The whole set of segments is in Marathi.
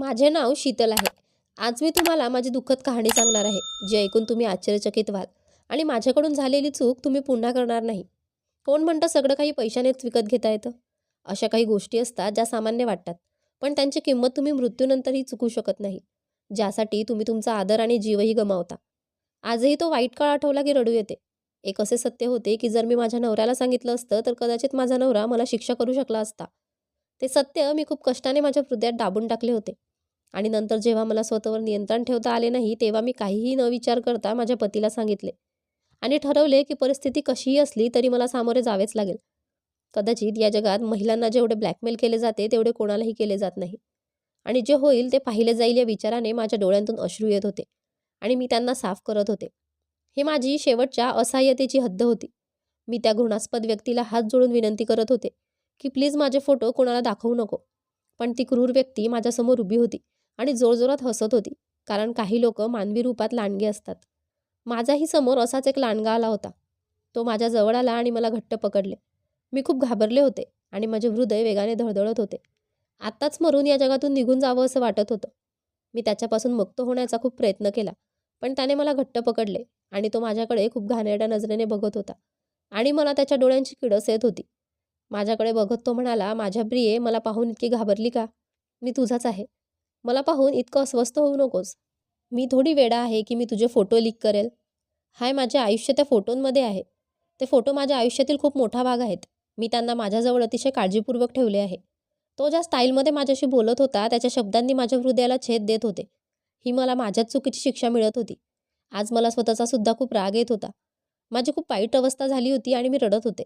माझे नाव शीतल आहे. आज मी तुम्हाला माझी दुःखद कहाणी सांगणार आहे जी ऐकून तुम्ही आश्चर्यचकित व्हाल आणि माझ्याकडून झालेली चूक तुम्ही पुन्हा करणार नाही. कोण म्हणतं सगळं काही पैशानेच विकत घेता येतं? अशा काही गोष्टी असतात ज्या सामान्य वाटतात पण त्यांची किंमत तुम्ही मृत्यूनंतरही चुकू शकत नाही ज्यासाठी तुम्ही तुमचा आदर आणि जीवही गमावता. आजही तो वाईट काळ आठवला की रडू येते. एक असे सत्य होते की जर मी माझ्या नवऱ्याला सांगितलं असतं तर कदाचित माझा नवरा मला शिक्षा करू शकला असता. ते सत्य मी खूप कष्टाने माझ्या हृदयात दाबून टाकले होते. आणि नंतर जेव्हा मला स्वतःवर नियंत्रण ठेवता आले नाही तेव्हा मी काहीही न विचार करता माझ्या पतीला सांगितले आणि ठरवले की परिस्थिती कशीही असली तरी मला सामोरे जावेच लागेल. कदाचित या जगात महिलांना जेवढे ब्लॅकमेल केले जाते तेवढे कोणालाही केले जात नाही. आणि जे होईल ते पाहिले जाईल या विचाराने माझ्या डोळ्यांतून अश्रू येत होते आणि मी त्यांना साफ करत होते. हे माझी शेवटच्या असहाय्यतेची हद्द होती. मी त्या घृणास्पद व्यक्तीला हात जोडून विनंती करत होते की प्लीज माझे फोटो कोणाला दाखवू नको. पण ती क्रूर व्यक्ती माझ्यासमोर उभी होती. आणि जोरजोरात हसत होती कारण काही लोक मानवी रूपात लांडगे असतात. माझाही समोर असाच एक लांडगा आला होता. तो माझ्या जवळ आला आणि मला घट्ट पकडले. मी खूप घाबरले होते आणि माझे हृदय वेगाने धडधडत होते. आत्ताच मरून या जगातून निघून जावं असं वाटत होतं. मी त्याच्यापासून मुक्त होण्याचा खूप प्रयत्न केला पण त्याने मला घट्ट पकडले आणि तो माझ्याकडे खूप घाणेरड्या नजरेने बघत होता आणि मला त्याच्या डोळ्यांची किडस येत होती. माझ्याकडे बघत तो म्हणाला माझ्या प्रिये मला पाहून इतकी घाबरली का? मी तुझाच आहे. मला पाहून इतकं अस्वस्थ होऊ नकोस. मी थोडी वेडा आहे की मी तुझे फोटो लीक करेल. हाय माझे आयुष्य त्या फोटोंमध्ये आहे. ते फोटो माझ्या आयुष्यातील खूप मोठा भाग आहेत. मी त्यांना माझ्याजवळ अतिशय काळजीपूर्वक ठेवले आहे. तो ज्या स्टाईलमध्ये माझ्याशी बोलत होता त्याच्या शब्दांनी माझ्या हृदयाला छेद देत होते. ही मला माझ्याच चुकीची शिक्षा मिळत होती. आज मला स्वतःचा सुद्धा खूप राग येत होता. माझी खूप वाईट अवस्था झाली होती आणि मी रडत होते.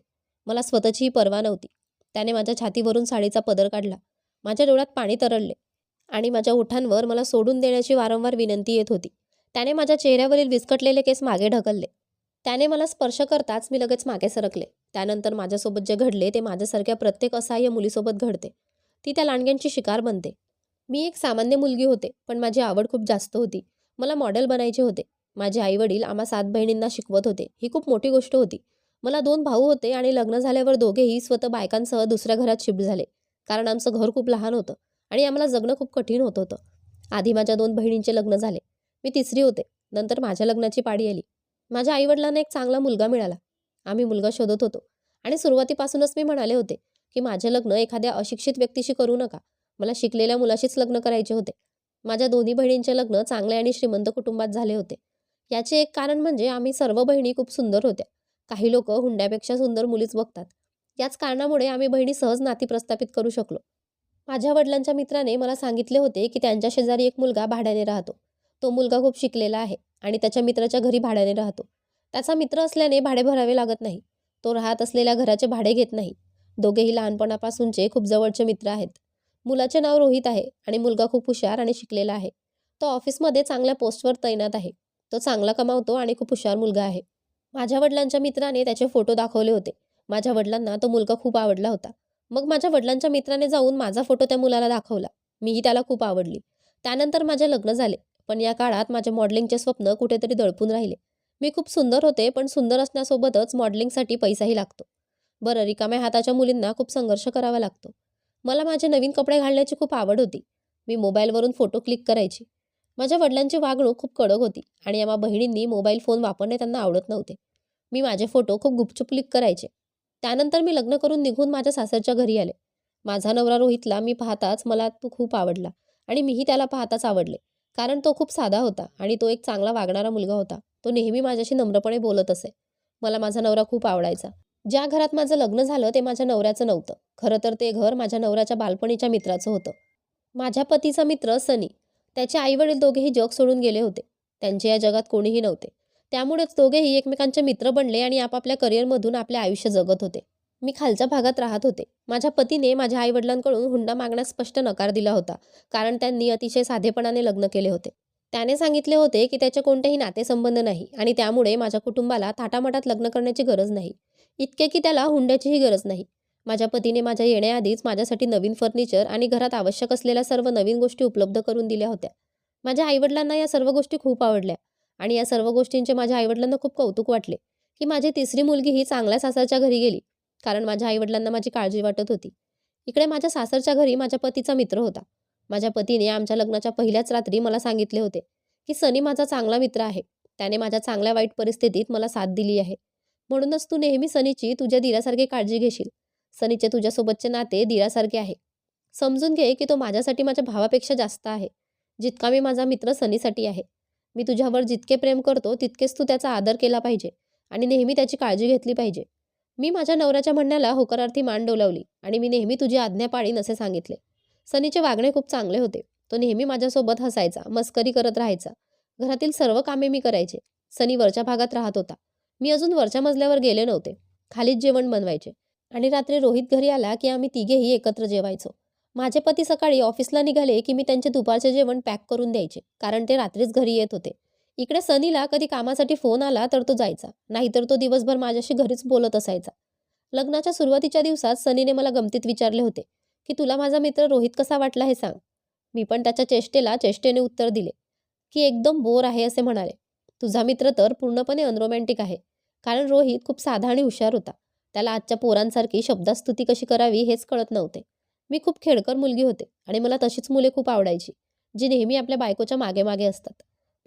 मला स्वतःचीही पर्वा नव्हती. त्याने माझ्या छातीवरून साडीचा पदर काढला. माझ्या डोळ्यात पाणी तरळले आणि माझ्या ओठांवर मला सोडून देण्याची वारंवार विनंती येत होती. त्याने माझ्या चेहऱ्यावरील विस्कटलेले केस मागे ढकलले. त्याने मला स्पर्श करताच मी लगेच मागे सरकले. त्यानंतर माझ्यासोबत जे घडले ते माझ्यासारख्या प्रत्येक असहाय्य मुलीसोबत घडते. ती त्या लांडग्यांची शिकार बनते. मी एक सामान्य मुलगी होते पण माझी आवड खूप जास्त होती. मला मॉडेल बनायचे होते. माझे आईवडील आम्हा सात बहिणींना शिकवत होते. ही खूप मोठी गोष्ट होती. मला दोन भाऊ होते आणि लग्न झाल्यावर दोघेही स्वतः बायकांसह दुसऱ्या घरात शिफ्ट झाले. कारण आमचं घर खूप लहान होतं. आणि आम्हाला जगणं खूप कठीण होत होतं. आधी माझ्या दोन बहिणींचे लग्न झाले. मी तिसरी होते. नंतर माझ्या लग्नाची पाडी आली. माझ्या आईवडिलांना एक चांगला मुलगा मिळाला. आम्ही मुलगा शोधत होतो. आणि सुरुवातीपासूनच मी म्हणाले होते की माझे लग्न एखाद्या अशिक्षित व्यक्तीशी करू नका. मला शिकलेल्या मुलाशीच लग्न करायचे होते. माझ्या दोन्ही बहिणींचे लग्न चांगले आणि श्रीमंत कुटुंबात झाले होते. याचे एक कारण म्हणजे आम्ही सर्व बहिणी खूप सुंदर होत्या. काही लोक हुंड्यापेक्षा सुंदर मुलीच बघतात. याच कारणामुळे आम्ही बहिणी सहज नाती प्रस्थापित करू शकलो. माझ्या वडिलांच्या मित्राने मला सांगितले होते की त्यांच्या शेजारी एक मुलगा भाड्याने राहतो. तो मुलगा खूप शिकलेला आहे आणि त्याच्या मित्राच्या घरी भाड्याने राहतो. त्याचा मित्र असल्याने भाडे भरावे लागत नाही. तो राहत असलेल्या घराचे भाडे घेत नाही. दोघेही लहानपणापासूनचे खूप जवळचे मित्र आहेत. मुलाचे नाव रोहित आहे आणि मुलगा खूप हुशार आणि शिकलेला आहे. तो ऑफिसमध्ये चांगल्या पोस्टवर तैनात आहे. तो चांगला कमावतो आणि खूप हुशार मुलगा आहे. माझ्या वडिलांच्या मित्राने त्याचे फोटो दाखवले होते. माझ्या वडिलांना तो मुलगा खूप आवडला होता. मग माझ्या वडिलांच्या मित्राने जाऊन माझा फोटो त्या मुलाला दाखवला. मीही त्याला खूप आवडली. त्यानंतर माझे लग्न झाले. पण या काळात माझे मॉडेलिंगचे स्वप्न कुठेतरी दडपून राहिले. मी खूप सुंदर होते पण सुंदर असण्यासोबतच मॉडेलिंगसाठी पैसाही लागतो. बरं रिकाम्या हाताच्या मुलींना खूप संघर्ष करावा लागतो. मला माझे नवीन कपडे घालण्याची खूप आवड होती. मी मोबाईलवरून फोटो क्लिक करायची. माझ्या वडिलांची वागणूक खूप कडक होती आणि आम्हा बहिणींनी मोबाईल फोन वापरणे त्यांना आवडत नव्हते. मी माझे फोटो खूप गुपचूप क्लिक करायचे. त्यानंतर मी लग्न करून निघून माझ्या सासरच्या घरी आले. माझा नवरा रोहितला मी पाहताच मला तो खूप आवडला आणि मीही त्याला पाहताच आवडले. कारण तो खूप साधा होता आणि तो एक चांगला वागणारा मुलगा होता. तो नेहमी माझ्याशी नम्रपणे बोलत असे. मला माझा नवरा खूप आवडायचा. ज्या घरात माझं लग्न झालं ते माझ्या नवऱ्याचं नव्हतं. खरं तर ते घर माझ्या नवऱ्याच्या बालपणीच्या मित्राचं होतं. माझ्या पतीचा मित्र सनी. त्याचे आईवडील दोघेही जग सोडून गेले होते. त्यांचे या जगात कोणीही नव्हते. त्यामुळेच दोघेही एकमेकांचे मित्र बनले आणि आपापल्या करिअरमधून आपले आयुष्य जगत होते. मी खालच्या भागात राहत होते. माझ्या पतीने माझ्या आईवडिलांकडून हुंडा मागण्यास स्पष्ट नकार दिला होता कारण त्यांनी अतिशय साधेपणाने लग्न केले होते. त्याने सांगितले होते की त्याचे कोणतेही नातेसंबंध नाही आणि त्यामुळे माझ्या कुटुंबाला थाटामाटात लग्न करण्याची गरज नाही. इतके की त्याला हुंड्याचीही गरज नाही. माझ्या पतीने माझ्या येण्याआधीच माझ्यासाठी नवीन फर्निचर आणि घरात आवश्यक असलेल्या सर्व नवीन गोष्टी उपलब्ध करून दिल्या होत्या. माझ्या आईवडिलांना या सर्व गोष्टी खूप आवडल्या. आणि या सर्व गोष्टींचे माझ्या आईवडिलांना खूप कौतुक वाटले की माझी तिसरी मुलगी ही चांगल्या सासरच्या घरी गेली कारण माझ्या आईवडिलांना माझी काळजी वाटत होती. इकडे माझ्या सासरच्या घरी माझ्या पतीचा मित्र होता. माझ्या पतीने आमच्या लग्नाच्या पहिल्याच रात्री मला सांगितले होते की सनी माझा चांगला मित्र आहे. त्याने माझ्या चांगल्या वाईट परिस्थितीत मला साथ दिली आहे. म्हणूनच तू नेहमी सनीची तुझ्या दिरासारखी काळजी घेशील. सनीचे तुझ्यासोबतचे नाते दिरासारखे आहे. समजून घे की तो माझ्यासाठी माझ्या भावापेक्षा जास्त आहे. जितका मी माझा मित्र सनीसाठी आहे. मी तुझ्यावर जितके प्रेम करतो तितकेच तू त्याचा आदर केला पाहिजे आणि नेहमी त्याची काळजी घेतली पाहिजे. मी माझ्या नवऱ्याच्या म्हणण्याला होकारार्थी मान डोलावली आणि मी नेहमी तुझी आज्ञा पाळीन असे सांगितले. सनीचे वागणे खूप चांगले होते. तो नेहमी माझ्यासोबत हसायचा मस्करी करत राहायचा. घरातील सर्व कामे मी करायचे. सनी वरच्या भागात राहत होता. मी अजून वरच्या मजल्यावर गेले नव्हते. खालीच जेवण बनवायचे आणि रात्री रोहित घरी आला की आम्ही तिघेही एकत्र जेवायचो. माझे पती सकाळी ऑफिसला निघाले की मी त्यांचे दुपारचे जेवण पॅक करून द्यायचे कारण ते रात्रीच घरी येत होते. इकडे सनीला कधी कामासाठी फोन आला तर तो जायचा नाहीतर तो दिवसभर माझ्याशी घरीच बोलत असायचा. लग्नाच्या सुरुवातीच्या दिवसात सनीने मला गमतीत विचारले होते की तुला माझा मित्र रोहित कसा वाटला हे सांग. मी पण त्याच्या चेष्टेला चेष्टेने उत्तर दिले की एकदम बोर आहे असे म्हणाले. तुझा मित्र तर पूर्णपणे अनरोमॅन्टिक आहे कारण रोहित खूप साधा आणि हुशार होता. त्याला आजच्या पोरांसारखी शब्दास्तुती कशी करावी हेच कळत नव्हते. मी खूप खेळकर मुलगी होते आणि मला तशीच मुले खूप आवडायची जी नेहमी आपल्या बायकोच्या मागे मागे असतात.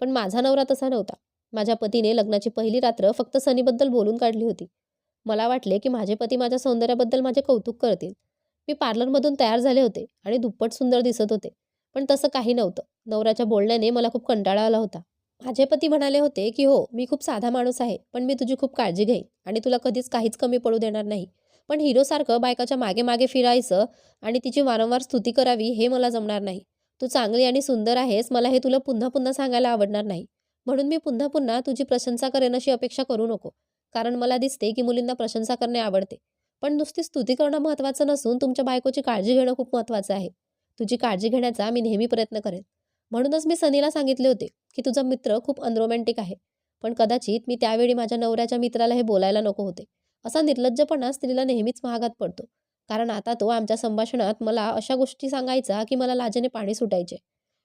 पण माझा नवरा तसा नव्हता. माझ्या पतीने लग्नाची पहिली रात्र फक्त सनीबद्दल बोलून काढली होती. मला वाटले की माझे पती माझ्या सौंदर्याबद्दल माझे कौतुक करतील. मी पार्लरमधून तयार झाले होते आणि दुप्पट सुंदर दिसत होते. पण तसं काही नव्हतं. नवऱ्याच्या बोलण्याने मला खूप कंटाळा आला होता. माझे पती म्हणाले होते की हो मी खूप साधा माणूस आहे पण मी तुझी खूप काळजी घेईन आणि तुला कधीच काहीच कमी पडू देणार नाही. पण हिरोसारखं बायकाच्या मागे मागे फिरायचं आणि तिची वारंवार स्तुती करावी हे मला जमणार नाही. तू चांगली आणि सुंदर आहेस मला हे तुला पुन्हा पुन्हा सांगायला आवडणार नाही. म्हणून मी पुन्हा पुन्हा तुझी प्रशंसा करेन अशी अपेक्षा करू नको कारण मला दिसते की मुलींना प्रशंसा करणे आवडते. पण नुसती स्तुती करणं महत्त्वाचं नसून तुमच्या बायकोची काळजी घेणं खूप महत्त्वाचं आहे. तुझी काळजी घेण्याचा मी नेहमी प्रयत्न करेन. म्हणूनच मी सनीला सांगितले होते की तुझा मित्र खूप अनरोमॅन्टिक आहे. पण कदाचित मी त्यावेळी माझ्या नवऱ्याच्या मित्राला हे बोलायला नको होते. असा निर्लज्जपणा स्त्रीला नेहमीच महागात पडतो. कारण आता तो आमच्या संभाषणात मला अशा गोष्टी सांगायचा की मला लाजेने पाणी सुटायचे.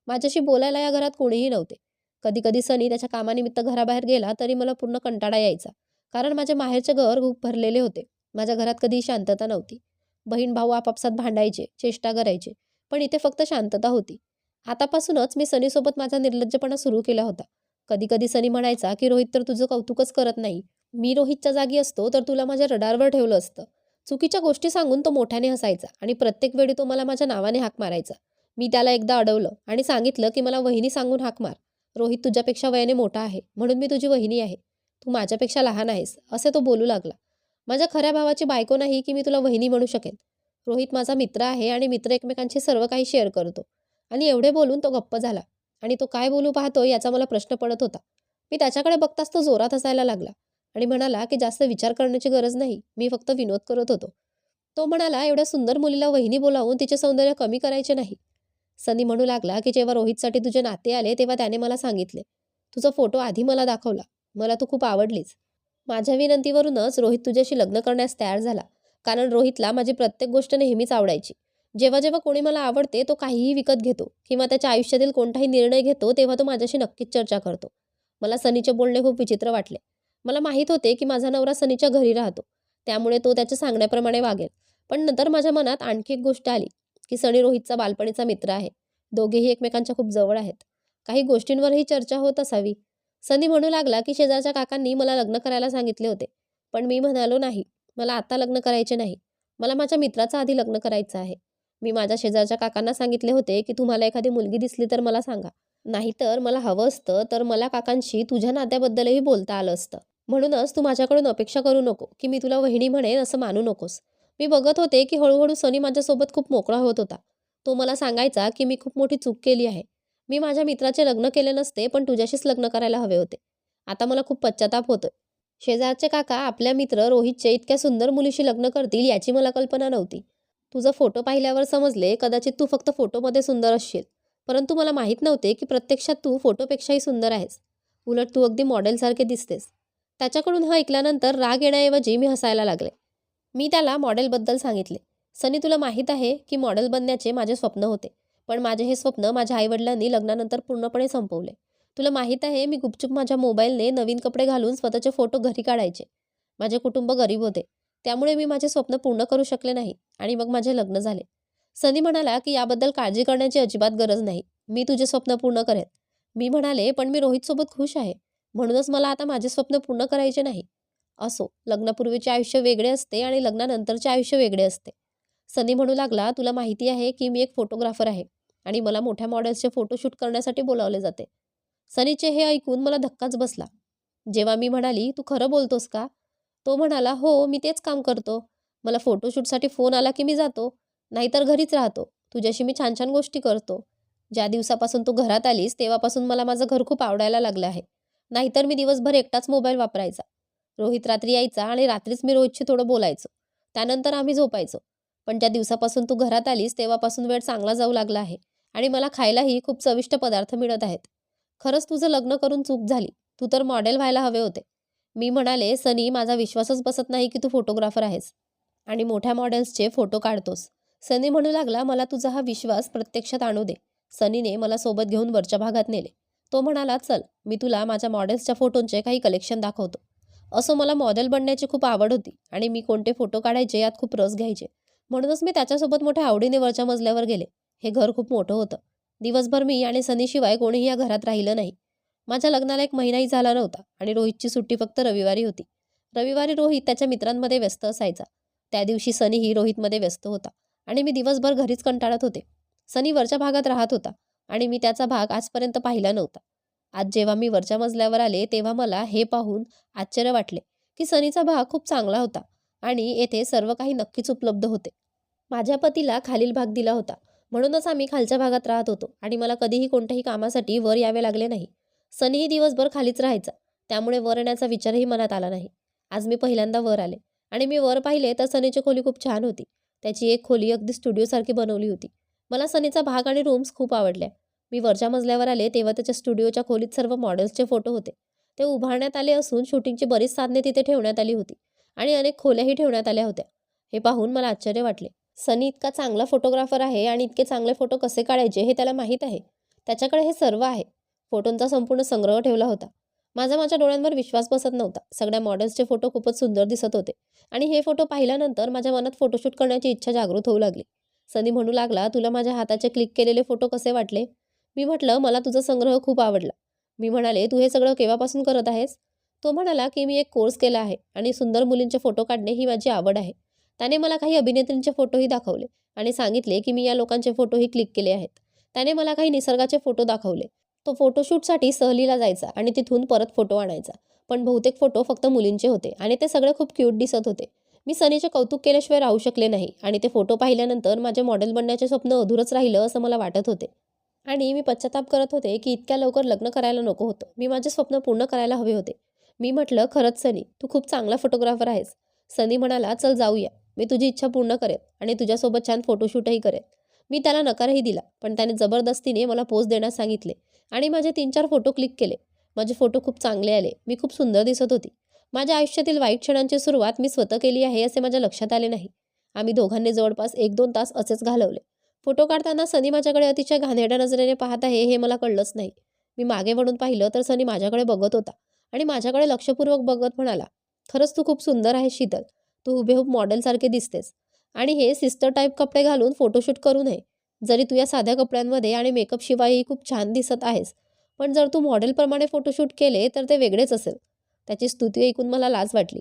माझ्याशी बोलायला या घरात कोणीही नव्हते. कधी कधी सनी त्याच्या कामानिमित्त घराबाहेर गेला तरी मला पूर्ण कंटाळा यायचा. कारण माझे माहेरचे घर खूप भरलेले होते. माझ्या घरात कधी शांतता नव्हती. बहीण भाऊ आपापसात भांडायचे चेष्टा करायचे पण इथे फक्त शांतता होती. आतापासूनच मी सनीसोबत माझा निर्लज्जपणा सुरू केला होता. कधी कधी सनी म्हणायचा की रोहित तर तुझं कौतुकच करत नाही. मी रोहितच्या जागी असतो तर तुला माझ्या रडारवर ठेवलं असतं. चुकीच्या गोष्टी सांगून तो मोठ्याने हसायचा आणि प्रत्येक वेळी तो मला माझ्या नावाने हाक मारायचा. मी त्याला एकदा अडवलं आणि सांगितलं की मला वहिनी सांगून हाक मार. रोहित तुझ्यापेक्षा वयाने मोठा आहे म्हणून मी तुझी वहिनी आहे. तू माझ्यापेक्षा लहान आहेस असे तो बोलू लागला. माझ्या खऱ्या भावाची बायको नाही की मी तुला वहिनी म्हणू शकेन. रोहित माझा मित्र आहे आणि मित्र एकमेकांशी सर्व काही शेअर करतो. आणि एवढे बोलून तो गप्प झाला. आणि तो काय बोलू पाहतो याचा मला प्रश्न पडत होता. मी त्याच्याकडे बघताच तो जोरात हसायला लागला. आणि म्हणाला की जास्त विचार करण्याची गरज नाही मी फक्त विनोद करत होतो. तो म्हणाला एवढ्या सुंदर मुलीला वहिनी बोलावून तिचे सौंदर्य कमी करायचे नाही. सनी म्हणू लागला की जेव्हा रोहितसाठी तुझे नाते आले तेव्हा त्याने मला सांगितले. तुझा फोटो आधी मला दाखवला. मला तू खूप आवडलीस. माझ्या विनंतीवरूनच रोहित तुझ्याशी लग्न करण्यास तयार झाला. कारण रोहितला माझी प्रत्येक गोष्ट नेहमीच आवडायची. जेव्हा जेव्हा कोणी मला आवडते तो काहीही विकत घेतो किंवा त्याच्या आयुष्यातील कोणताही निर्णय घेतो तेव्हा तो माझ्याशी नक्कीच चर्चा करतो. मला सनीचे बोलणे खूप विचित्र वाटले. मला माहीत होते की माझा नवरा सनीच्या घरी राहतो. त्यामुळे तो त्याच्या सांगण्याप्रमाणे वागेल. पण नंतर माझ्या मनात आणखी एक गोष्ट आली की सनी रोहितचा बालपणीचा मित्र आहे. दोघेही एकमेकांच्या खूप जवळ आहेत. काही गोष्टींवरही चर्चा होत असावी. सनी म्हणू लागला की शेजारच्या काकांनी मला लग्न करायला सांगितले होते. पण मी म्हणालो नाही मला आता लग्न करायचे नाही. मला माझ्या मित्राचा आधी लग्न करायचं आहे. मी माझ्या शेजारच्या काकांना सांगितले होते की तुम्हाला एखादी मुलगी दिसली तर मला सांगा. नाहीतर मला हवं असतं तर मला काकांशी तुझ्या नात्याबद्दलही बोलता आलं असतं. म्हणूनच तू माझ्याकडून अपेक्षा करू नको की मी तुला वहिनी म्हणेन असं मानू नकोस. मी बघत होते की हळूहळू सनी माझ्यासोबत खूप मोकळा होत होता. तो मला सांगायचा की मी खूप मोठी चूक केली आहे. मी माझ्या मित्राचे लग्न केले नसते पण तुझ्याशीच लग्न करायला हवे होते. आता मला खूप पश्चाताप होतोय. शेजारचे काका आपल्या मित्र रोहितचे इतक्या सुंदर मुलीशी लग्न करतील याची मला कल्पना नव्हती. तुझा फोटो पाहिल्यावर समजले कदाचित तू फक्त फोटोमध्ये सुंदर असशील. परंतु मला माहीत नव्हते की प्रत्यक्षात तू फोटोपेक्षाही सुंदर आहेस. उलट तू अगदी मॉडेलसारखे दिसतेस. त्याच्याकडून हा ऐकल्यानंतर राग येण्याऐवजी मी हसायला लागले. मी त्याला मॉडेलबद्दल सांगितले. सनी तुला माहीत आहे की मॉडेल बनण्याचे माझे स्वप्न होते पण माझे हे स्वप्न माझ्या आईवडिलांनी लग्नानंतर पूर्णपणे संपवले. तुला माहीत आहे मी गुपचूप माझ्या मोबाईलने नवीन कपडे घालून स्वतःचे फोटो घरी काढायचे. माझे कुटुंब गरीब होते. त्यामुळे मी माझे स्वप्न पूर्ण करू शकले नाही आणि मग माझे लग्न झाले. सनी म्हणाला की याबद्दल काळजी करण्याची अजिबात गरज नाही. मी तुझे स्वप्न पूर्ण करेन. मी म्हणाले पण मी रोहितसोबत खुश आहे. म्हणूनच मला आता माझे स्वप्न पूर्ण करायचे नाही. असो लग्नापूर्वीचे आयुष्य वेगळे असते आणि लग्नानंतरचे आयुष्य वेगळे असते. सनी म्हणू लागला तुला माहिती आहे की मी एक फोटोग्राफर आहे आणि मला मोठ्या मॉडेल्सचे फोटोशूट करण्यासाठी बोलावले जाते. सनीचे हे ऐकून मला धक्काच बसला. जेव्हा मी म्हणाली तू खरं बोलतोस का? तो म्हणाला हो मी तेच काम करतो. मला फोटोशूटसाठी फोन आला की मी जातो. नाहीतर घरीच राहतो. तुझ्याशी मी छान छान गोष्टी करतो. ज्या दिवसापासून तू घरात आलीस तेव्हापासून मला माझं घर खूप आवडायला लागलं आहे. नाहीतर मी दिवसभर एकटाच मोबाईल वापरायचा. रोहित रात्री यायचा आणि रात्रीच मी रोहितशी थोडं बोलायचो. त्यानंतर आम्ही झोपायचो. पण ज्या दिवसापासून तू घरात आलीस तेव्हापासून वेळ चांगला जाऊ लागला आहे आणि मला खायलाही खूप चविष्ट पदार्थ मिळत आहेत. खरंच तुझं लग्न करून चूक झाली. तू तर मॉडेल व्हायला हवे होते. मी म्हणाले सनी माझा विश्वासच बसत नाही की तू फोटोग्राफर आहेस आणि मोठ्या मॉडेल्सचे फोटो काढतोस. सनी म्हणू लागला मला तुझा हा विश्वास प्रत्यक्षात आणू दे. सनीने मला सोबत घेऊन वरच्या भागात नेले. तो म्हणाला चल मी तुला माझ्या मॉडेल्सच्या फोटोंचे काही कलेक्शन दाखवतो. असं मला मॉडेल बनण्याची खूप आवड होती आणि मी कोणते फोटो काढायचे यात खूप रस घ्यायचे. म्हणूनच मी त्याच्यासोबत मोठ्या आवडीने वरच्या मजल्यावर गेले. हे घर खूप मोठं होतं. दिवसभर मी आणि सनीशिवाय कोणीही या घरात राहिलं नाही. माझ्या लग्नाला एक महिनाही झाला नव्हता आणि रोहितची सुट्टी फक्त रविवारी होती. रविवारी रोहित त्याच्या मित्रांमध्ये व्यस्त असायचा. त्या दिवशी सनीही रोहितमध्ये व्यस्त होता आणि मी दिवसभर घरीच कंटाळत होते. सनी वरच्या भागात राहत होता. आणि मी त्याचा भाग आजपर्यंत पाहिला नव्हता. आज जेव्हा मी वरच्या मजल्यावर आले तेव्हा मला हे पाहून आश्चर्य वाटले की सनीचा भाग खूप चांगला होता आणि येथे सर्व काही नक्कीच उपलब्ध होते. माझ्या पतीला खालील भाग दिला होता. म्हणूनच आम्ही खालच्या भागात राहत होतो आणि मला कधीही कोणत्याही कामासाठी वर यावे लागले नाही. सनीही दिवसभर खालीच राहायचा. त्यामुळे वर येण्याचा विचारही मनात आला नाही. आज मी पहिल्यांदा वर आले आणि मी वर पाहिले तर सनीची खोली खूप छान होती. त्याची एक खोली अगदी स्टुडिओसारखी बनवली होती. मला सनीचा भाग आणि रूम्स खूप आवडल्या. मी वरच्या मजल्यावर आले तेव्हा त्याच्या स्टुडिओच्या खोलीत सर्व मॉडेल्सचे फोटो होते. ते उभारण्यात आले असून शूटिंगची बरीच साधने तिथे ठेवण्यात आली होती आणि अनेक खोल्याही ठेवण्यात आल्या होत्या. हे पाहून मला आश्चर्य वाटले. सनी इतका चांगला फोटोग्राफर आहे आणि इतके चांगले फोटो कसे काढायचे हे त्याला माहीत आहे. त्याच्याकडे हे सर्व आहे. फोटोंचा संपूर्ण संग्रह ठेवला होता. माझा माझ्या डोळ्यांवर विश्वास बसत नव्हता. सगळ्या मॉडेल्सचे फोटो खूपच सुंदर दिसत होते. आणि हे फोटो पाहिल्यानंतर माझ्या मनात फोटोशूट करण्याची इच्छा जागृत होऊ लागली. सनी म्हणू लागला तुला माझ्या हाताचे क्लिक केलेले फोटो कसे वाटले? मी म्हटलं मला तुझा संग्रह खूप आवडला. मी म्हणाले तू हे सगळं केव्हापासून करत आहेस? तो म्हणाला की मी एक कोर्स केला आहे आणि सुंदर मुलींचे फोटो काढणे ही माझी आवड आहे. त्याने मला काही अभिनेत्रींचे फोटोही दाखवले आणि सांगितले की मी या लोकांचे फोटोही क्लिक केले आहेत. त्याने मला काही निसर्गाचे फोटो दाखवले. तो फोटोशूटसाठी सहलीला जायचा आणि तिथून परत फोटो आणायचा. पण बहुतेक फोटो फक्त मुलींचे होते आणि ते सगळे खूप क्यूट दिसत होते. मी सनीचे कौतुक केल्याशिवाय राहू शकले नाही आणि ते फोटो पाहिल्यानंतर माझे मॉडेल बनण्याचे स्वप्न अधुरच राहिलं असं मला वाटत होते. आणि मी पश्चाताप करत होते की इतक्या लवकर लग्न करायला नको होतं. मी माझे स्वप्न पूर्ण करायला हवे होते. मी म्हटलं खरंच सनी तू खूप चांगला फोटोग्राफर आहेस. सनी म्हणाला चल जाऊया. मी तुझी इच्छा पूर्ण करेन आणि तुझ्यासोबत छान फोटोशूटही करेन. मी त्याला नकारही दिला पण त्याने जबरदस्तीने मला पोज देण्यास सांगितले आणि माझे तीन चार फोटो क्लिक केले. माझे फोटो खूप चांगले आले. मी खूप सुंदर दिसत होती. माझ्या आयुष्यातील वाईट क्षणांची सुरुवात मी स्वतः केली आहे असे माझ्या लक्षात आले नाही. आम्ही दोघांनी जवळपास एक दोन तास असेच घालवले. फोटो काढताना सनी माझ्याकडे अतिशय घाणेरड्या नजरेने पाहत आहे हे मला कळलंच नाही. मी मागे वळून पाहिलं तर सनी माझ्याकडे बघत होता आणि माझ्याकडे लक्षपूर्वक बघत म्हणाला खरंच तू खूप सुंदर आहे शीतल. तू हुबेहूब मॉडेलसारखे दिसतेस. आणि हे सिस्टर टाईप कपडे घालून फोटोशूट करू नये. जरी तू या साध्या कपड्यांमध्ये आणि मेकअपशिवायही खूप छान दिसत आहेस पण जर तू मॉडेलप्रमाणे फोटोशूट केले तर ते वेगळेच असेल. त्याची स्तुती ऐकून मला लाज वाटली.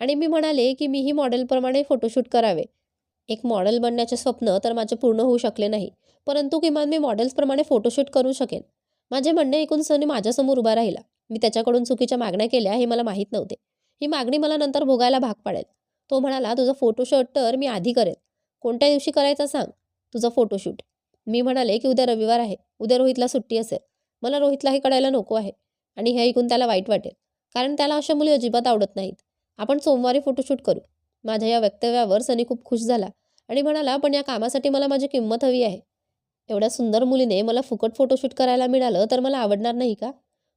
आणि मी म्हणाले की मीही मॉडेलप्रमाणे फोटोशूट करावे. एक मॉडेल बनण्याचे स्वप्न तर माझे पूर्ण होऊ शकले नाही परंतु किमान मी मॉडेल्सप्रमाणे फोटोशूट करू शकेन. माझे म्हणणे ऐकून सनी माझ्यासमोर उभा राहिला. मी त्याच्याकडून चुकीच्या मागण्या केल्या हे मला माहीत नव्हते. ही मागणी मला नंतर भोगायला भाग पाडेल. तो म्हणाला तुझा फोटोशूट तर मी आधी करेल कोणत्या दिवशी करायचा सांग? तुझा फोटोशूट मी म्हणाले की उद्या रविवार आहे. उद्या रोहितला सुट्टी असेल. मला रोहितला हे कळायला नको आहे. आणि हे ऐकून त्याला वाईट वाटेल. कारण त्याला अशा मुली अजिबात आवडत नाहीत. आपण सोमवारी फोटोशूट करू. माझ्या या वक्तव्यावर सनी खूप खुश झाला आणि म्हणाला पण या कामासाठी मला माझी किंमत हवी आहे. एवढ्या सुंदर मुलीने मला फुकट फोटोशूट करायला मिळालं तर मला आवडणार नाही का?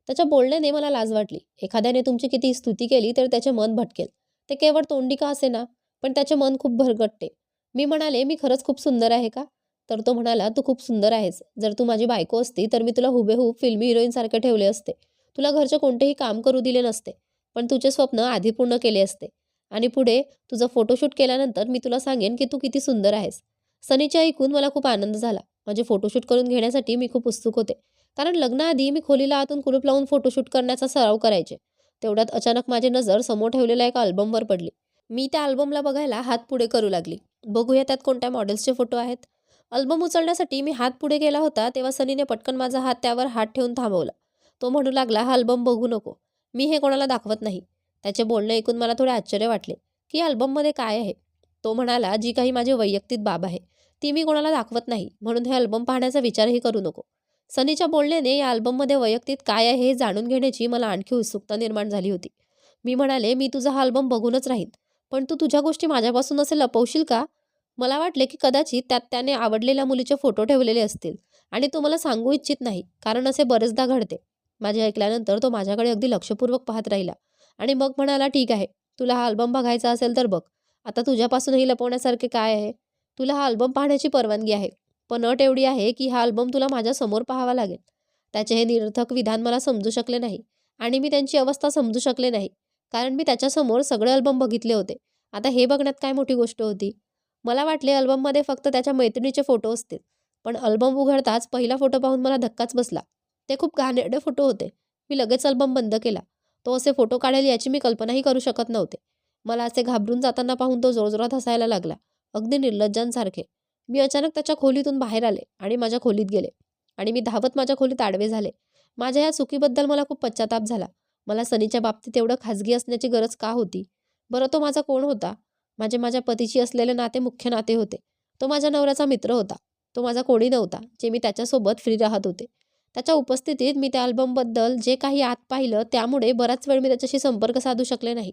त्याच्या बोलण्याने मला लाज वाटली. एखाद्याने तुमची किती स्तुती केली तर त्याचे मन भटकेल. ते केवळ तोंडी का असे ना? पण त्याचे मन खूप भरगटते. मी म्हणाले मी खरंच खूप सुंदर आहे का? तर तो म्हणाला तू खूप सुंदर आहेस. जर तू माझी बायको असती तर मी तुला हुबेहूब फिल्मी हिरोईनसारखे ठेवले असते. तुला घरचे कोणतेही काम करू दिले नसते पण तुझे स्वप्न आधी पूर्ण केले असते. आणि पुढे तुझं फोटोशूट केल्यानंतर मी तुला सांगेन की तू किती सुंदर आहेस. सनीच्या ऐकून मला खूप आनंद झाला. माझे फोटोशूट करून घेण्यासाठी मी खूप उत्सुक होते. कारण लग्नाआधी मी खोलीला आतून कुलूप लावून फोटोशूट करण्याचा सराव करायचे. तेवढ्यात अचानक माझी नजर समोर ठेवलेल्या एका अल्बमवर पडली. मी त्या अल्बमला बघायला हात पुढे करू लागली. बघूया त्यात कोणत्या मॉडेल्सचे फोटो आहेत. अल्बम उचलण्यासाठी मी हात पुढे गेला होता तेव्हा सनीने पटकन माझा हात त्यावर हात ठेवून थांबवला. तो म्हणू लागला हा अल्बम बघू नको. मी हे कोणाला दाखवत नाही. त्याचे बोलणे ऐकून मला थोडे आश्चर्य वाटले की अल्बममध्ये काय आहे? तो म्हणाला जी काही माझी वैयक्तिक बाब आहे ती मी कोणाला दाखवत नाही म्हणून हे अल्बम पाहण्याचा विचारही करू नको. सनीच्या बोलण्याने या अल्बममध्ये वैयक्तिक काय आहे हे जाणून घेण्याची मला आणखी उत्सुकता निर्माण झाली होती. मी म्हणाले मी तुझा हा अल्बम बघूनच राहीन पण तू तुझ्या गोष्टी माझ्यापासून असे लपवशील का? मला वाटले की कदाचित त्यात त्याने आवडलेल्या मुलीचे फोटो ठेवलेले असतील आणि तो मला सांगू इच्छित नाही कारण असे बरेचदा घडते. माझे ऐकल्यानंतर तो माझ्याकडे अगदी लक्षपूर्वक पाहत राहिला आणि मग म्हणाला ठीक आहे. तुला हा अल्बम बघायचा असेल तर बघ. आता तुझ्यापासूनही लपवण्यासारखे काय आहे? तुला हा अल्बम पाहण्याची परवानगी आहे. पण अट एवढी आहे की हा अल्बम तुला माझ्यासमोर पाहावा लागेल. त्याचे हे निरर्थक विधान मला समजू शकले नाही आणि मी त्यांची अवस्था समजू शकले नाही. कारण मी त्याच्यासमोर सगळे अल्बम बघितले होते. आता हे बघण्यात काय मोठी गोष्ट होती? मला वाटले अल्बममध्ये फक्त त्याच्या मैत्रिणीचे फोटो असतील. पण अल्बम उघडताच पहिला फोटो पाहून मला धक्काच बसला. ते खूप घाणेरडे फोटो होते. मी लगेच अल्बम बंद केला. तो असे फोटो काढेल याची मी कल्पनाही करू शकत नव्हते. मला असे घाबरून जाताना पाहून तो जोरजोरात हसायला लागला. अगदी निर्लज्जांसारखे. मी अचानक त्याच्या खोलीतून बाहेर आले आणि माझ्या खोलीत गेले. आणि मी धावत माझ्या खोलीत आडवे झाले. माझ्या या चुकीबद्दल मला खूप पश्चाताप झाला. मला सनीच्या बाबतीत एवढं खाजगी असण्याची गरज का होती? बरं तो माझा कोण होता? माझे माझ्या पतीची असलेले नाते मुख्य नाते होते. तो माझ्या नवऱ्याचा मित्र होता. तो माझा कोणी नव्हता जे मी त्याच्यासोबत फ्री राहत होते. त्याच्या उपस्थितीत मी त्या अल्बमबद्दल जे काही आत पाहिलं त्यामुळे बराच वेळ मी त्याच्याशी संपर्क साधू शकले नाही.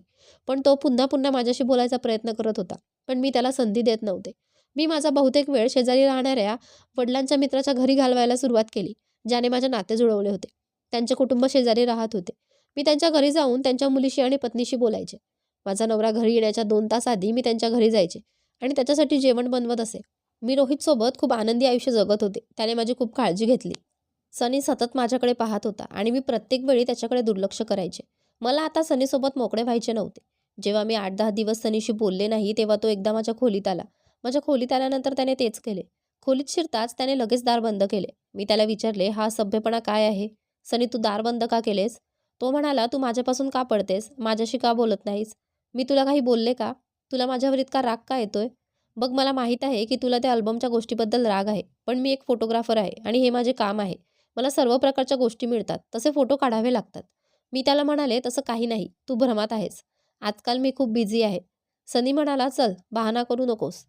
पण तो पुन्हा पुन्हा माझ्याशी बोलायचा प्रयत्न करत होता. पण मी त्याला संधी देत नव्हते. मी माझा बहुतेक वेळ शेजारी राहणाऱ्या वडिलांच्या मित्राच्या घरी घालवायला सुरुवात केली ज्याने माझे नाते जुळवले होते. त्यांचे कुटुंब शेजारी राहत होते. मी त्यांच्या घरी जाऊन त्यांच्या मुलीशी आणि पत्नीशी बोलायचे. माझा नवरा घरी येण्याच्या दोन तास आधी मी त्यांच्या घरी जायचे आणि त्याच्यासाठी जेवण बनवत असे. मी रोहितसोबत खूप आनंदी आयुष्य जगत होते. त्याने माझी खूप काळजी घेतली. सनी सतत माझ्याकडे पाहत होता आणि मी प्रत्येक वेळी त्याच्याकडे दुर्लक्ष करायचे. मला आता सनीसोबत मोकळे व्हायचे नव्हते. जेव्हा मी आठ दहा दिवस सनीशी बोलले नाही तेव्हा तो एकदा माझ्या खोलीत आला. माझ्या खोलीत आल्यानंतर त्याने तेच केले. खोलीत शिरताच त्याने लगेच दार बंद केले. मी त्याला विचारले हा सभ्यपणा काय आहे? सनी तू दार बंद का केलेस? तो म्हणाला तू माझ्यापासून का पडतेस? माझ्याशी का बोलत नाहीस? मी तुला काही बोलले का? तुला माझ्यावर इतका राग का येतोय? बघ मला माहीत आहे की तुला त्या अल्बमच्या गोष्टीबद्दल राग आहे पण मी एक फोटोग्राफर आहे आणि हे माझे काम आहे. मला सर्व प्रकारच्या गोष्टी मिळतात तसे फोटो काढावे लागतात. मी त्याला म्हणाले तसं काही नाही तू भ्रमात आहेस. आजकाल मी खूप बिझी आहे. सनी म्हणाला चल बहाणा करू नकोस.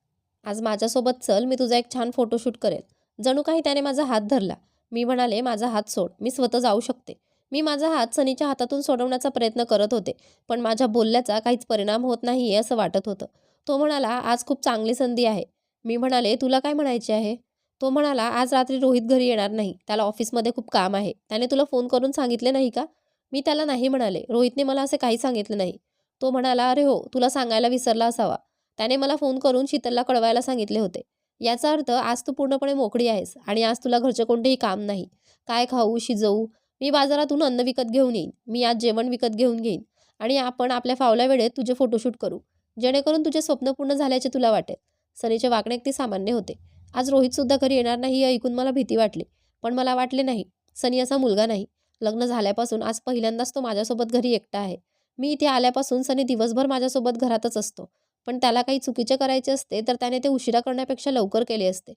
आज माझ्यासोबत चल मी तुझा एक छान फोटोशूट करेल. जणू काही त्याने माझा हात धरला. मी म्हणाले माझा हात सोड मी स्वतः जाऊ शकते. मी माझा हात सनीच्या हातातून सोडवण्याचा प्रयत्न करत होते पण माझ्या बोलल्याचा काहीच परिणाम होत नाही आहे असं वाटत होतं. तो म्हणाला आज खूप चांगली संधी आहे. मी म्हणाले तुला काय म्हणायचे आहे? तो म्हणाला आज रात्री रोहित घरी येणार नाही. त्याला ऑफिसमध्ये खूप काम आहे. त्याने तुला फोन करून सांगितले नाही का? मी त्याला नाही म्हणाले. रोहितने मला असे काही सांगितले नाही. तो म्हणाला अरे हो तुला सांगायला विसरला असावा. त्याने मला फोन करून शीतलला कळवायला सांगितले होते. याचा अर्थ आज तू पूर्णपणे मोकळी आहेस आणि आज तुला घरचे कोणतेही काम नाही. काय खाऊ शिजवू? मी बाजारातून अन्न विकत घेऊन येईन. मी आज जेवण विकत घेऊन घेईन. आणि आपण आपल्या फावल्या वेळेत तुझे फोटोशूट करू. जेणेकरून तुझे स्वप्न पूर्ण झाल्याचे तुला वाटेल. सनीचे वागणे अगदी सामान्य होते. आज रोहितसुद्धा घरी येणार नाही हे ऐकून मला भीती वाटली. पण मला वाटले नाही सनी असा मुलगा नाही. लग्न झाल्यापासून आज पहिल्यांदाच तो माझ्यासोबत घरी एकटा आहे. मी इथे आल्यापासून सनी दिवसभर माझ्यासोबत घरातच असतो. पण त्याला काही चुकीचे करायचे असते तर त्याने ते उशिरा करण्यापेक्षा लवकर केले असते.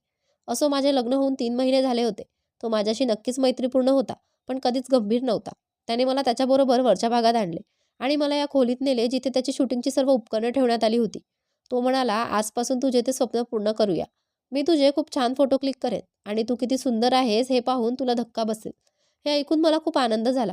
असो माझे लग्न होऊन तीन महिने झाले होते. तो माझ्याशी नक्कीच मैत्रीपूर्ण होता पण कधीच गंभीर नव्हता. त्याने मला त्याच्याबरोबर वरच्या भागात आणले आणि मला या खोलीत नेले जिथे त्याची शूटिंगची सर्व उपकरणे ठेवण्यात आली होती. तो म्हणाला आजपासून तुझे ते स्वप्न पूर्ण करूया. मी तुझे खूप छान फोटो क्लिक करेन आणि तू किती सुंदर आहेस हे पाहून तुला धक्का बसेल. हे ऐकून मला खूप आनंद झाला.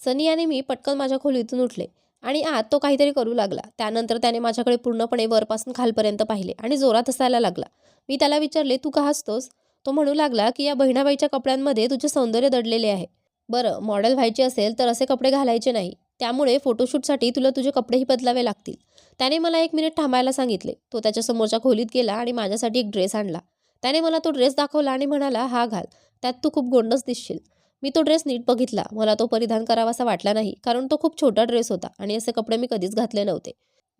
सनी आणि मी पटकन माझ्या खोलीतून उठले आणि आत तो काहीतरी करू लागला. त्यानंतर त्याने माझ्याकडे पूर्णपणे वरपासून खालपर्यंत पाहिले आणि जोरात हसायला लागला. मी त्याला विचारले तू का हसतोस? तो म्हणू लागला की या बहिणाबाईच्या कपड्यांमध्ये तुझे सौंदर्य दडलेले आहे. बरं मॉडेल व्हायचे असेल तर असे कपडे घालायचे नाही. त्यामुळे फोटोशूटसाठी तुला तुझे कपडेही बदलावे लागतील. त्याने मला एक मिनिट थांबायला सांगितले. तो त्याच्या समोरच्या खोलीत गेला आणि माझ्यासाठी एक ड्रेस आणला. त्याने मला तो ड्रेस दाखवला आणि म्हणाला हा घाल. त्यात तू खूप गोंडच दिसशील. मी तो ड्रेस नीट बघितला. मला तो परिधान करावासा वाटला नाही कारण तो खूप छोटा ड्रेस होता आणि असे कपडे मी कधीच घातले नव्हते.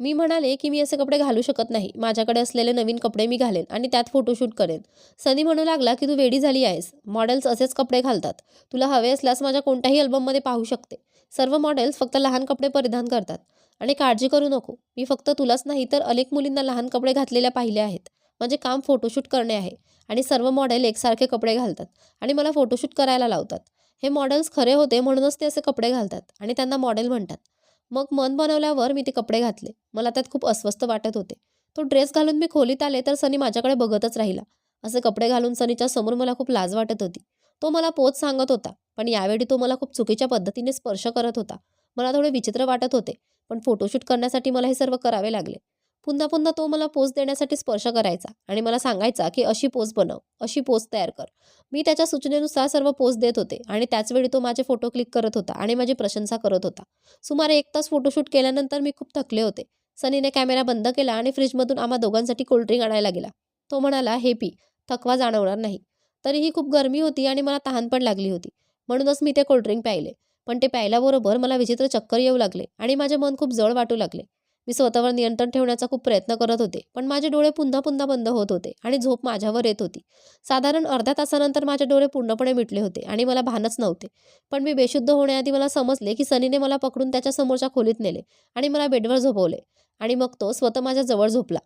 मी म्हणाले की मी असे कपडे घालू शकत नाही. माझ्याकडे असलेले नवीन कपडे मी घालेन आणि त्यात फोटोशूट करेन. सनी म्हणू लागला की तू वेडी झाली आहेस. मॉडेल्स असेच कपडे घालतात. तुला हवे असल्यास माझ्या कोणत्याही अल्बममध्ये पाहू शकते. सर्व मॉडेल्स फक्त लहान कपडे परिधान करतात. आणि काळजी करू नको. मी फक्त तुलाच नाही तर अनेक मुलींना लहान कपडे घातलेल्या पाहिल्या आहेत. म्हणजे काम फोटोशूट करणे आहे. आणि सर्व मॉडेल एकसारखे कपडे घालतात. आणि मला फोटोशूट करायला लावतात. हे मॉडेल्स खरे होते म्हणूनच ते असे कपडे घालतात. आणि त्यांना मॉडेल म्हणतात. मग मन बनवल्यावर मी ते कपडे घातले. मला त्यात खूप अस्वस्थ वाटत होते. तो ड्रेस घालून मी खोलीत आले तर सनी माझ्याकडे बघतच राहिला. असे कपडे घालून सनीच्या समोर मला खूप लाज वाटत होती. तो मला पोच सांगत होता पण यावेळी तो मला खूप चुकीच्या पद्धतीने स्पर्श करत होता. मला थोडे विचित्र वाटत होते पण फोटोशूट करण्यासाठी मला हे सर्व करावे लागले. पुन्हा पुन्हा तो मला पोज देण्यासाठी स्पर्श करायचा आणि मला सांगायचा की अशी पोज बनव अशी पोज तयार कर. मी त्याच्या सूचनेनुसार सर्व पोज देत होते आणि त्याचवेळी तो माझे फोटो क्लिक करत होता आणि माझी प्रशंसा करत होता. सुमारे एक तास फोटोशूट केल्यानंतर मी खूप थकले होते. सनीने कॅमेरा बंद केला आणि फ्रीजमधून आम्हा दोघांसाठी कोल्ड्रिंक आणायला गेला. तो म्हणाला हे पी थकवा जाणवणार नाही. तरीही खूप गरमी होती आणि मला तहान पण लागली होती. म्हणूनच मी ते कोल्ड्रिंक प्यायले. पण ते प्यायल्याबरोबर मला विचित्र चक्कर येऊ लागले आणि माझे मन खूप जड वाटू लागले. मी स्वतःवर नियंत्रण ठेवण्याचा खूप प्रयत्न करत होते पण माझे डोळे पुन्हा पुन्हा बंद होत होते आणि झोप माझ्यावर येत होती. साधारण अर्ध्या तासानंतर माझे डोळे पूर्णपणे मिटले होते आणि मला भानच नव्हते. पण मी बेशुद्ध होण्याआधी मला समजले की सनीने मला पकडून त्याच्या समोरच्या खोलीत नेले आणि मला बेडवर झोपवले आणि मग तो स्वतः माझ्या जवळ झोपला.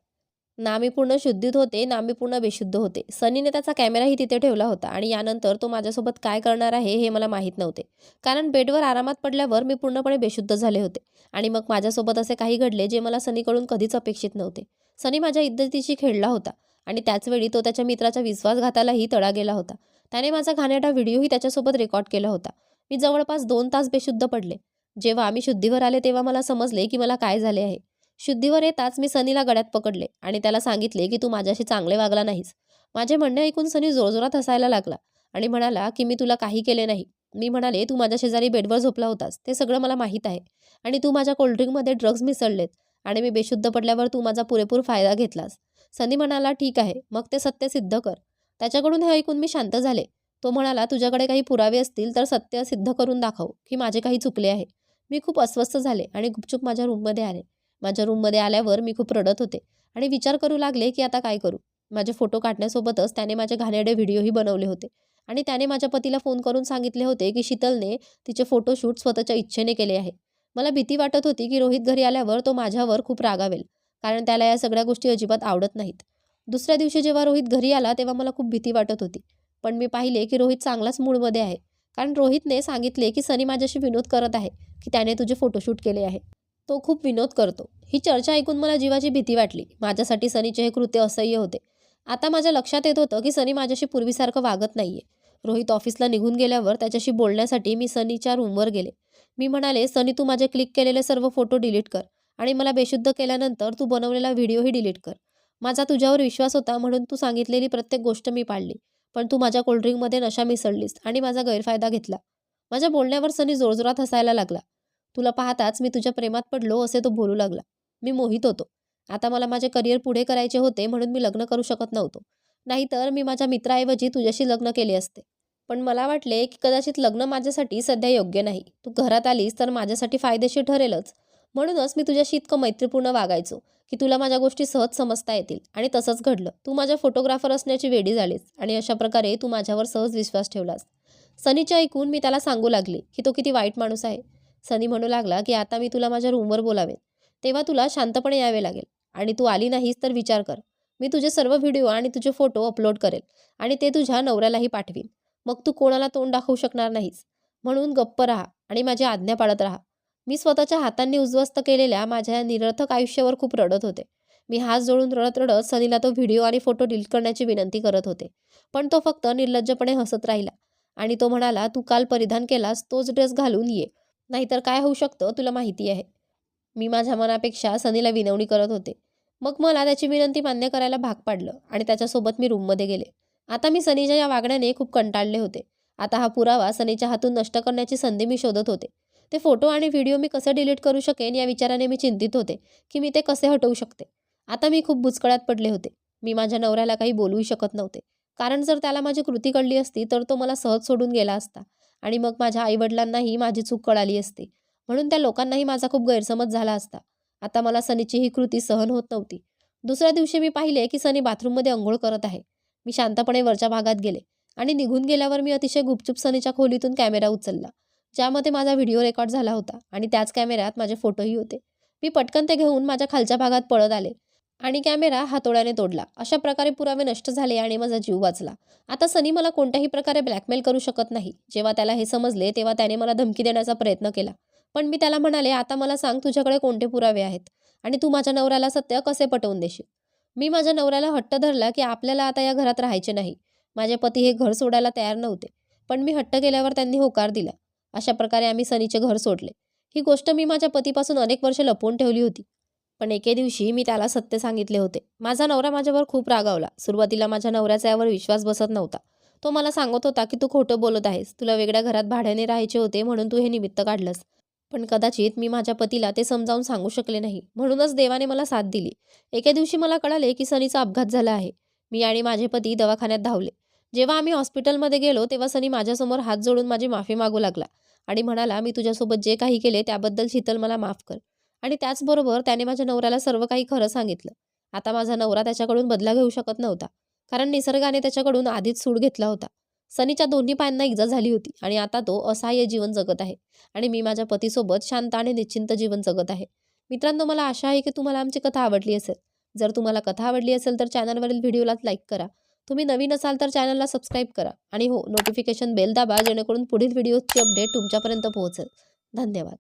ना मी पूर्ण शुद्धीत होते ना मी पूर्ण बेशुद्ध होते. सनीने त्याचा कॅमेराही तिथे ठेवला होता आणि यानंतर तो माझ्यासोबत काय करणार आहे हे मला माहीत नव्हते. कारण बेडवर आरामात पडल्यावर मी पूर्णपणे बेशुद्ध झाले होते आणि मग माझ्यासोबत असे काही घडले जे मला सनीकडून कधीच अपेक्षित नव्हते. सनी माझ्या इद्दतीशी खेळला होता आणि त्याचवेळी तो त्याच्या मित्राच्या विश्वासघातालाही तडा गेला होता. त्याने माझा घाण्याटा व्हिडिओही त्याच्यासोबत रेकॉर्ड केला होता. मी जवळपास दोन तास बेशुद्ध पडले. जेव्हा आम्ही शुद्धीवर आले तेव्हा मला समजले की मला काय झाले आहे. शुद्धीवर येताच मी सनीला गळ्यात पकडले आणि त्याला सांगितले की तू माझ्याशी चांगले वागला नाहीस. माझे म्हणणे ऐकून सनी जोरजोरात हसायला लागला आणि म्हणाला की मी तुला काही केले नाही. मी म्हणाले तू माझ्या शेजारी बेडवर झोपला होतास. ते सगळं मला माहीत आहे. आणि तू माझ्या कोल्ड्रिंकमध्ये ड्रग्ज मिसळलेत आणि मी बेशुद्ध पडल्यावर तू माझा पुरेपूर फायदा घेतलास. सनी म्हणाला ठीक आहे. मग ते सत्य सिद्ध कर. त्याच्याकडून हे ऐकून मी शांत झाले. तो म्हणाला तुझ्याकडे काही पुरावे असतील तर सत्य सिद्ध करून दाखव की माझे काही चुकले आहे. मी खूप अस्वस्थ झाले आणि गुपचूप माझ्या रूममध्ये आले. माझ्या रूममध्ये आल्यावर मी खूप रडत होते. आणि विचार करू लागले की आता काय करू? माझे फोटो काढण्यासोबतच त्याने माझे घाणेरडे व्हिडिओही बनवले होते. आणि त्याने माझ्या पतीला फोन करून सांगितले होते की शीतलने तिचे फोटोशूट स्वतःच्या इच्छेने केले आहे. मला भीती वाटत होती की रोहित घरी आल्यावर तो माझ्यावर खूप रागावेल कारण त्याला या सगळ्या गोष्टी अजिबात आवडत नाहीत. दुसऱ्या दिवशी जेव्हा रोहित घरी आला तेव्हा मला खूप भीती वाटत होती. पण मी पाहिले की रोहित चांगलाच मूडमध्ये आहे कारण रोहितने सांगितले की सनी माझ्याशी विनोद करत आहे की त्याने तुझे फोटोशूट केले आहे. तो खूप विनोद करतो. ही चर्चा ऐकून मला जीवाची भीती वाटली. माझ्यासाठी सनीचे हे कृत्य असह्य होते. आता माझ्या लक्षात येत होतं की सनी माझ्याशी पूर्वीसारखं वागत नाहीये. रोहित ऑफिसला निघून गेल्यावर त्याच्याशी बोलण्यासाठी मी सनीच्या रूमवर गेले. मी म्हणाले सनी तू माझे क्लिक केलेले सर्व फोटो डिलीट कर आणि मला बेशुद्ध केल्यानंतर तू बनवलेला व्हिडिओही डिलीट कर. माझा तुझ्यावर विश्वास होता म्हणून तू सांगितलेली प्रत्येक गोष्ट मी पाळली पण तू माझ्या कोल्ड्रिंकमध्ये नशा मिसळलीस आणि माझा गैरफायदा घेतला. माझ्या बोलण्यावर सनी जोरजोरात हसायला लागला. तुला पाहताच मी तुझ्या प्रेमात पडलो असे तो बोलू लागला. मी मोहित होतो. आता मला माझे करिअर पुढे करायचे होते म्हणून मी लग्न करू शकत नव्हतो. नाहीतर मी माझ्या मित्राऐवजी तुझ्याशी लग्न केले असते. पण मला वाटले की कदाचित लग्न माझ्यासाठी सध्या योग्य नाही. तू घरात आलीस तर माझ्यासाठी फायदेशीर ठरेलच. म्हणूनच मी तुझ्याशी इतकं मैत्रीपूर्ण वागायचो की तुला माझ्या गोष्टी सहज समजता येतील आणि तसंच घडलं. तू माझ्या फोटोग्राफर असण्याची वेडी झालीस आणि अशा प्रकारे तू माझ्यावर सहज विश्वास ठेवलास. सनीच्या ऐकून मी त्याला सांगू लागले की तो किती वाईट माणूस आहे. सनी म्हणू लागला की आता मी तुला माझ्या रूमवर बोलावेन. तेव्हा तुला शांतपणे यावे लागेल. आणि तू आली नाहीस तर विचार कर. मी तुझे सर्व व्हिडिओ आणि तुझे फोटो अपलोड करेल आणि ते तुझ्या नवऱ्यालाही पाठवीन. मग तू कोणाला तोंड दाखवू शकणार नाहीस. म्हणून गप्प राहा आणि माझी आज्ञा पाळत राहा. मी स्वतःच्या हातांनी उद्ध्वस्त केलेल्या माझ्या निरर्थक आयुष्यावर खूप रडत होते. मी हात जोडून रडत रडत सनीला तो व्हिडिओ आणि फोटो डिलीट करण्याची विनंती करत होते. पण तो फक्त निर्लज्जपणे हसत राहिला आणि तो म्हणाला तू काल परिधान केलास तोच ड्रेस घालून ये. नाहीतर काय होऊ शकतं? तुला माहिती आहे. मी माझ्या मनापेक्षा सनीला विनवणी करत होते. मग मला त्याची विनंती मान्य करायला भाग पाडलं आणि त्याच्यासोबत मी रूममध्ये गेले. आता मी सनीच्या या वागण्याने खूप कंटाळले होते. आता हा पुरावा सनीच्या हातून नष्ट करण्याची संधी मी शोधत होते. ते फोटो आणि व्हिडिओ मी कसे डिलीट करू शकेन या विचाराने मी चिंतित होते की मी ते कसे हटवू शकते. आता मी खूप बुचकळ्यात पडले होते. मी माझ्या नवऱ्याला काही बोलूही शकत नव्हते. कारण जर त्याला माझी कृती कळली असती तर तो मला सहज सोडून गेला असता. आणि मग माझ्या आईवडिलांनाही माझी चूक कळाली असती. म्हणून त्या लोकांनाही माझा खूप गैरसमज झाला असता. आता मला सनीची ही कृती सहन होत नव्हती. दुसऱ्या दिवशी मी पाहिले की सनी बाथरूममध्ये अंघोळ करत आहे. मी शांतपणे वरच्या भागात गेले आणि निघून गेल्यावर मी अतिशय गुपचूप सनीच्या खोलीतून कॅमेरा उचलला ज्यामध्ये माझा व्हिडिओ रेकॉर्ड झाला होता आणि त्याच कॅमेऱ्यात माझे फोटोही होते. मी पटकन ते घेऊन माझ्या खालच्या भागात पळत आले. आणि कॅमेरा हातोड्याने तोडला. अशा प्रकारे पुरावे नष्ट झाले आणि माझा जीव वाचला. आता सनी मला कोणत्याही प्रकारे ब्लॅकमेल करू शकत नाही. जेव्हा त्याला हे समजले तेव्हा त्याने मला धमकी देण्याचा प्रयत्न केला. पण मी त्याला म्हणाले आता मला सांग तुझ्याकडे कोणते पुरावे आहेत? आणि तू माझ्या नवऱ्याला सत्य कसे पटवून देशील? मी माझ्या नवऱ्याला हट्ट धरला की आपल्याला आता या घरात राहायचे नाही. माझे पती हे घर सोडायला तयार नव्हते. पण मी हट्ट केल्यावर त्यांनी होकार दिला. अशा प्रकारे आम्ही सनीचे घर सोडले. ही गोष्ट मी माझ्या पतीपासून अनेक वर्षे लपवून ठेवली होती. पण एके दिवशी मी त्याला सत्य सांगितले होते. माझा नवरा माझ्यावर खूप रागावला. सुरुवातीला माझ्या नवऱ्याचा यावर विश्वास बसत नव्हता. तो मला सांगत होता की तू खोटं बोलत आहेस. तुला वेगळ्या घरात भाड्याने राहायचे होते म्हणून तू हे निमित्त काढलंस. पण कदाचित मी माझ्या पतीला ते समजावून सांगू शकले नाही. म्हणूनच देवाने मला साथ दिली. एके दिवशी मला कळाले की सनीचा अपघात झाला आहे. मी आणि माझे पती दवाखान्यात धावले. जेव्हा आम्ही हॉस्पिटलमध्ये गेलो तेव्हा सनी माझ्यासमोर हात जोडून माझी माफी मागू लागला आणि म्हणाला मी तुझ्यासोबत जे काही केले त्याबद्दल शीतल मला माफ कर. आणि त्याचबरोबर त्याने माझ्या नवऱ्याला सर्व काही खरं सांगितलं. आता माझा नवरा त्याच्याकडून बदला घेऊ शकत नव्हता कारण निसर्गाने त्याच्याकडून आधीच सूड घेतला होता. सनीच्या दोन्ही पायांना इजा झाली होती आणि आता तो असहाय्य जीवन जगत आहे आणि मी माझ्या पतीसोबत शांत आणि निश्चिंत जीवन जगत आहे. मित्रांनो मला आशा आहे की तुम्हाला आमची कथा आवडली असेल. जर तुम्हाला कथा आवडली असेल तर चॅनलवरील व्हिडिओला लाईक करा. तुम्ही नवीन असाल तर चॅनलला सबस्क्राईब करा आणि हो नोटिफिकेशन बेल दाबा जेणेकरून पुढील व्हिडिओची अपडेट तुमच्यापर्यंत पोहोचेल. धन्यवाद.